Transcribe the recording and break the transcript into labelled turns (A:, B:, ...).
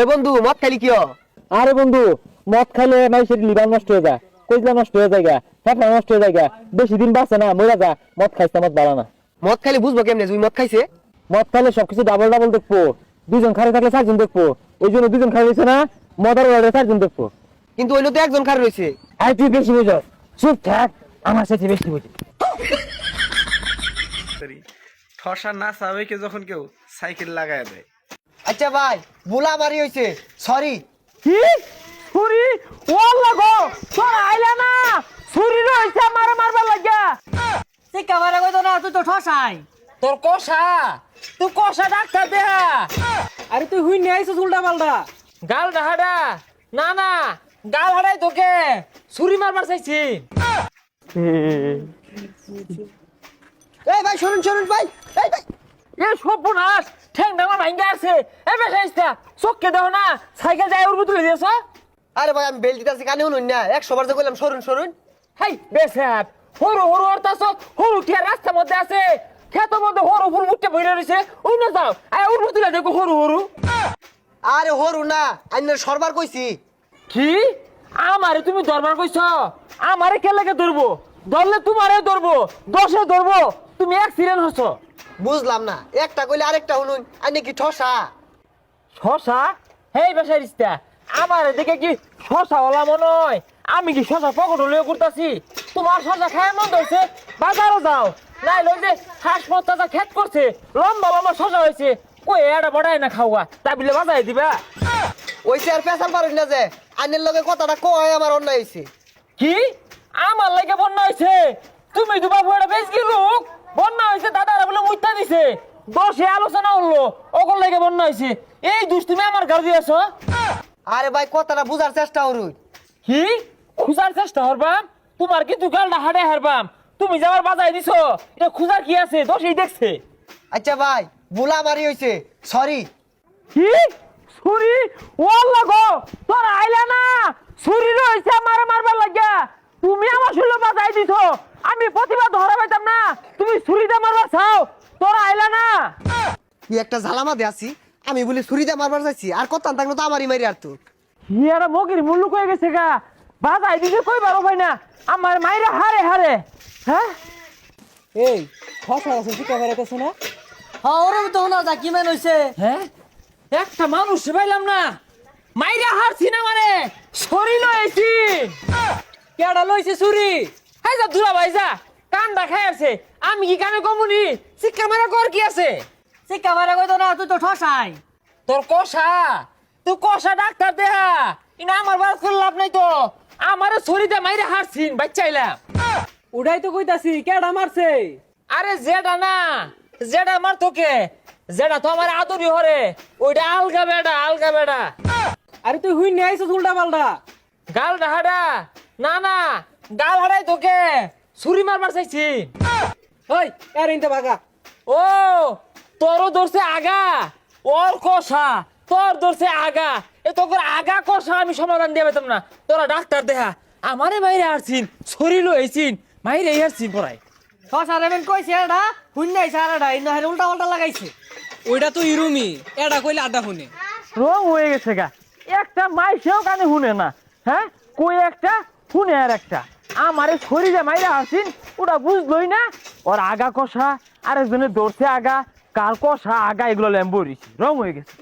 A: এ বন্ধু মদ খালি কিয়?
B: আরে বন্ধু মদ খাইলে মানুষের লিভার নষ্ট হয়ে যায়। কইজলা নষ্ট হয়ে যায় গা, ফেফড়া নষ্ট হয়ে যায় গা। বেশি দিন বাঁচে না মরে যা মদ খাইছে মদ বাড়া না।
A: মদ খালি বুঝব কেমনে তুই মদ খাইছে?
B: মদ খাইলে সবকিছু ডাবল ডাবল দেখব। দুজন খারে থাকলে চারজন দেখব। ওই জন্য দুজন খাই রয়েছে না মদার ওয়ার্ডে চারজন দেখব।
A: কিন্তু ওইলো তো একজন খার রয়েছে।
B: আর তুই বেশি বুঝ চুপ থাক আমার সাথে বেশি বুঝি।
C: ঠসা না সাবেকে যখন কেউ সাইকেল লাগায় দেয়?
A: আচ্ছা ভাই বুলা মারি হইছে। সরি
B: কি? ছুরি? ওয়াল্লা গো তোর আইলা না। ছুরি রইছে আমার মারবার লাগিয়া।
D: শিক্ষা মারা কইতো না তুই তো ঠসাই।
B: তোর কষা? তুই কষা ডাক্তার দেহা
D: আরে তুই হুই নিয়ে আইছিস উল্টা পাল্টা।
B: গাল ডাহাডা। না না গাল হাডাই তোকে। ছুরি মারবার চাইছি।
A: এই ভাই শুনুন শুনুন ভাই। এই ভাই।
B: এ সর্বনাশ ঠ্যাং ডাঙা ভাঙ্গা আছে। এ বেশাইস্তা চোখকে দাও না সাইকেল যাই উড়বো তুলে দিয়েছ।
A: আরে ভাই আমি বেল দিতেছি কানে শুনুন না। একশো বার যে কইলাম সরুন সরুন।
B: হাই বেসাব হরু হরু অর্থাৎ হরু টিয়া রাস্তার মধ্যে আছে। খেতের মধ্যে হরু ফুল মুখটা ভরে রয়েছে না যাও উড়বো তুলে দেখো হরু হরু।
A: আরে হরু না আইনের সরবার কইছি।
B: কি? আমারে তুমি দরবার কইছ? আমারে কে লাগে ধরবো? ধরলে তোমারে ধরবো দশে ধরবো। তুমি এক অ্যাক্সিডেন্ট হচ্ছ
A: বুঝলাম না। একটা কইলে আরেকটা শুনুন। আইনে কি ঠসা
B: শশা? হেই বেসারিস্তা আমার দেখে কি শশা ওলা মনে হয়? আমি কি শশা পকট হলেও করতেছি? তোমার শশা খায় মন ধরছে? বাজারও যাও। নাই লই যে হাঁস মত্তা খেত করছে লম্বা লম্বা শশা হয়েছে। কই এটা বড়াই না খাওয়া? তা বিলে বাজাই দিবা?
A: ওইসে আর পেশাল পারুন না যে আইনের লগে কথাটা কয় আমার অন্যায় হইছে।
B: কি? আমার লাগে বন্যা হয়েছে তুমি দুবা ভরে বেশ কি লোক বন্যা হয়েছে মুইতা দিছে। দশে আলোচনা হলো ওগুলো লাগে বন্যা হয়েছে এই দুষ্টুমি আমার গাড়ি দিয়েছ
A: আরে ভাই কথাটা বুঝার চেষ্টা করুন।
B: কি? খুঁজার চেষ্টা হরবাম তোমার কিন্তু গালটা হাড়ে হারবাম তুমি যাবার বাজাই দিছো এটা খুঁজার কি আছে? দোষই দেখছে।
A: আচ্ছা ভাই বুলা মারি হইছে সরি।
B: কি? ছুরি? ওয়াল্লা গো তোর আইলা না? ছুরি রইছে আমার মারবার লাগিয়া। তুমি আমার শুলো বাজাই দিছো। আমি প্রতিবাদ ধরা পাইতাম না। তুমি ছুরিতে মারবার চাও তোর আইলা না।
A: কি একটা ঝালামা দে আছি আমি বলি ছুরিতে মারবার যাচ্ছি আর কথা থাকল তো আমারই মারি আর তো
B: হিয়ারা মগির মুল্লুক হয়ে গেছে গা? বাজাই দিছে কই বারো ভাই না আমার মাইরা হারে হারে। হ্যাঁ?
D: এই ঠসা আছে শিক্ষা মারা কইছ না হ্যাঁ ওরম তো না যা কি মান হইছে।
B: হ্যাঁ? একটা মানুষ পাইলাম না মাইরা হারছি না মানে শরীর লয়েছি
D: কেডা লইছে চুরি
B: হাই যা দুলা ভাই যা। কান্দা খাই আছে। আমি কি কানে কমুনি শিক্ষা মারা কর কি আছে?
D: শিক্ষা মারা কইতো না তুই তো ঠসাই।
B: তোর কষা? তুই কষা ডাক্তার দেহা। ইনা আমার বার করে লাভ নাই তো। আমারে শরীরে মাইরা হারছিন বাচ্চাইলাম
D: উড়াই তো কইতাছি কেডা মারছে?
B: আরে জেডা না জেডা আমার তোকে। জেডা তো আমার আদরি হরে। ওইটা আলগা বেডা আলগা বেডা।
D: আরে তুই হুই নিয়ে আইছিস উল্টা পাল্টা।
B: গাল ডাহাডা না না গাল হাড়াই তোকে। ছুরি মারবার চাইছি
D: ওই এর ইনতে ভাগা
B: ও তোরও ধরছে আগা। ওর কষা তোর ধরছে আগা। এ তোর আগা কষা আমি সমাধান দিয়ে পেতাম না। তোরা ডাক্তার দেহা আমারে মাইরে আসছিন শরীর হয়েছিন মাইরে আসছিন পড়াই
D: ঠসা রেবেন কইছে এডা হুই নাই সারাডা ইন হের উল্টা পাল্টা লাগাইছে। ওইটা তো ইরুমি এডা কইলে আডা শুনে।
B: রং হয়ে গেছে গা। একটা মাইসেও কানে শুনে না হ্যাঁ? কই একটা শুনে আর একটা। আমারে শরীরে মাইরা আসিন, ওটা বুঝলই না? ওর আগা কষা আরেকজনের দৌড়ছে আগা কার কষা আগা এগুলো ল্যাম্বরিছি রং হয়ে গেছে।